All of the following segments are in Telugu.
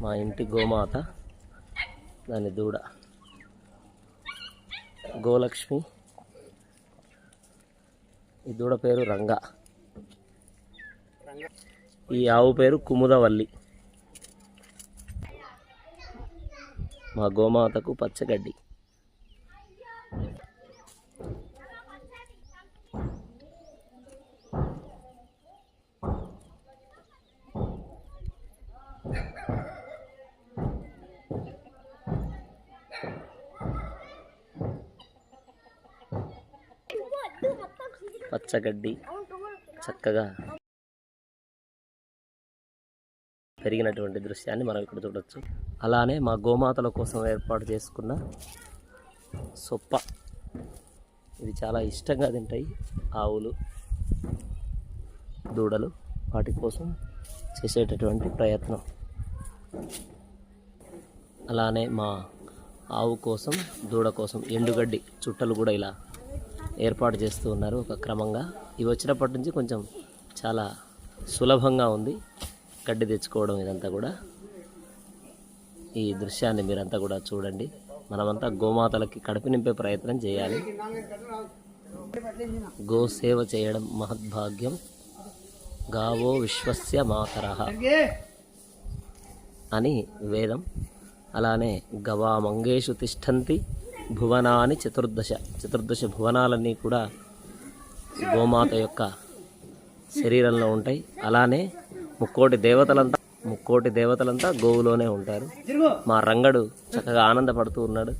మా ఇంటి గోమాత దాని దూడ. గోలక్ష్మి. ఈ దూడ పేరు రంగ. ఈ ఆవు పేరు కుముదవల్లి. మా గోమాతకు పచ్చగడ్డి. పచ్చగడ్డి చక్కగా పెరిగినటువంటి దృశ్యాన్ని మనం ఇక్కడ చూడొచ్చు. అలానే మా గోమాతల కోసం ఏర్పాటు చేసుకున్న సొప్ప. ఇవి చాలా ఇష్టంగా తింటాయి. ఆవులు దూడలు వాటి కోసం చేసేటటువంటి ప్రయత్నం. అలానే మా ఆవు కోసం దూడ కోసం ఎండుగడ్డి చుట్టలు కూడా ఇలా ఏర్పాటు చేస్తూ ఉన్నారు ఒక క్రమంగా. ఇవి వచ్చినప్పటి నుంచి కొంచెం చాలా సులభంగా ఉంది. గడ్డి తెచ్చుకోవడం ఇదంతా కూడా. ఈ దృశ్యాన్ని మీరంతా కూడా చూడండి. మనమంతా గోమాతలకి కడుపు నింపే ప్రయత్నం చేయాలి. గో సేవ చేయడం మహద్భాగ్యం. గావో విశ్వస్య మాతర అని వేదం. అలానే గవా మంగేషు తిష్టంతి. భువనాని చతుర్దశ. చతుర్దశ భువనాలన్నీ కూడా గోమాత యొక్క శరీరంలో ఉంటాయి. అలానే ముక్కోటి దేవతలంతా ముక్కోటి దేవతలంతా గోవులోనే ఉంటారు. మా రంగడు చక్కగా ఆనందపడుతూ ఉన్నాడు.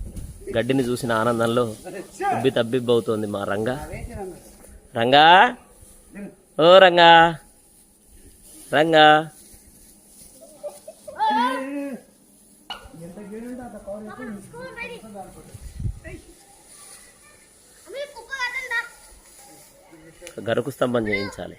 గడ్డిని చూసిన ఆనందంలో ఉబ్బి తబ్బిబ్బవుతోంది మా రంగ. రంగా! ఓ రంగా! రంగా! గరుకు స్తంభం చేయించాలి.